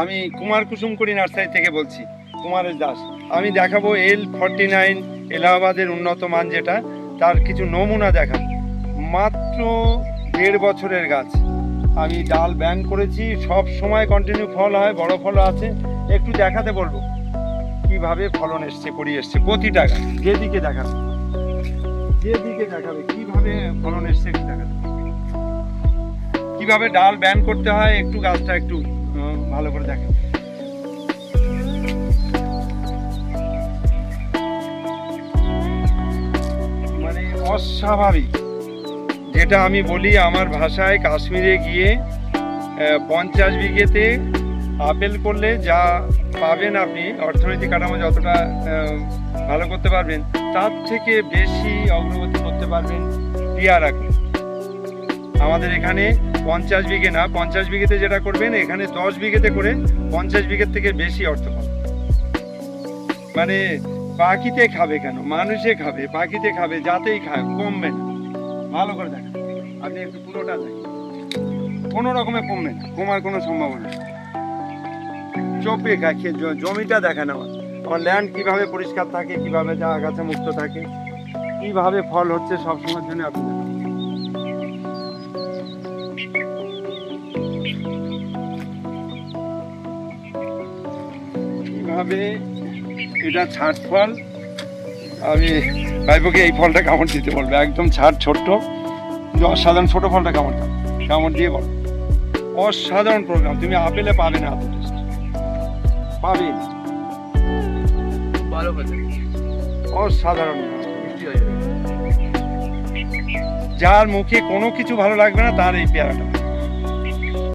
আমি কুমার কুসুমকুড়ি নার্সারি থেকে বলছি, কুমারের দাস। আমি দেখাবো এল ফর্টি নাইন, এলাহাবাদের উন্নত মান যেটা, তার কিছু নমুনা দেখাবো মাত্র দেড় বছরের গাছ। আমি ডাল ব্যান করেছি, সব সময় কন্টিনিউ ফল হয়, বড় ফল আছে। একটু দেখাতে বলব, কীভাবে ফলন এসছে, করি এসছে, প্রতিটা গাছ। যেদিকে দেখাবে যেদিকে দেখাবে, কীভাবে ফলন এসছে একটু দেখাবে কীভাবে ডাল ব্যান করতে হয়, একটু গাছটা একটু ভালো করে দেখেন মানে অস্বাভাবিক যেটা আমি বলি, আমার ভাষায় কাশ্মীরে গিয়ে পঞ্চাশ বিঘেতে আপেল করলে যা পাবেন আপনি, অর্থনৈতিক কাঠামো যতটা ভালো করতে পারবেন, তার থেকে বেশি অগ্রগতি করতে পারবেন পেয়ারা করে। আমাদের এখানে পঞ্চাশ বিঘে না, পঞ্চাশ বিঘেতে যেটা করবেন, এখানে দশ বিঘেতে করে পঞ্চাশ বিঘের থেকে বেশি অর্থ পাবেন। মানে পাখিতে খাবে কেন? মানুষে খাবে পাখিতে খাবে, যাতেই খায়, কমবে না। ভালো করে দেখেন, আপনি একটু পুরোটা দেখেন। কোনো রকমে কমবে না, কমার কোনো সম্ভাবনা চোপে খাচ্ছে জমিটা দেখেন আমার। আমার ল্যান্ড কীভাবে পরিষ্কার থাকে, কীভাবে যা আগাছা মুক্ত থাকে, কীভাবে ফল হচ্ছে, সবসময়ের জন্য আপনি কীভাবে এটা ছাট ফল? আমি ভাইপোকে এই ফলটা কামড় দিতে বলবে। একদম ছাট ছোট্ট। অসাধারণ ছোট ফলটা কামড় দাও। কামড় দিয়ে বল। অসাধারণ প্রোগ্রাম তুমি আপেলে পাবে না পাবে। না। ভালো কথা। অসাধারণ। যার মুখে কোনো কিছু ভালো লাগবে না তার এই পেয়ারাটা।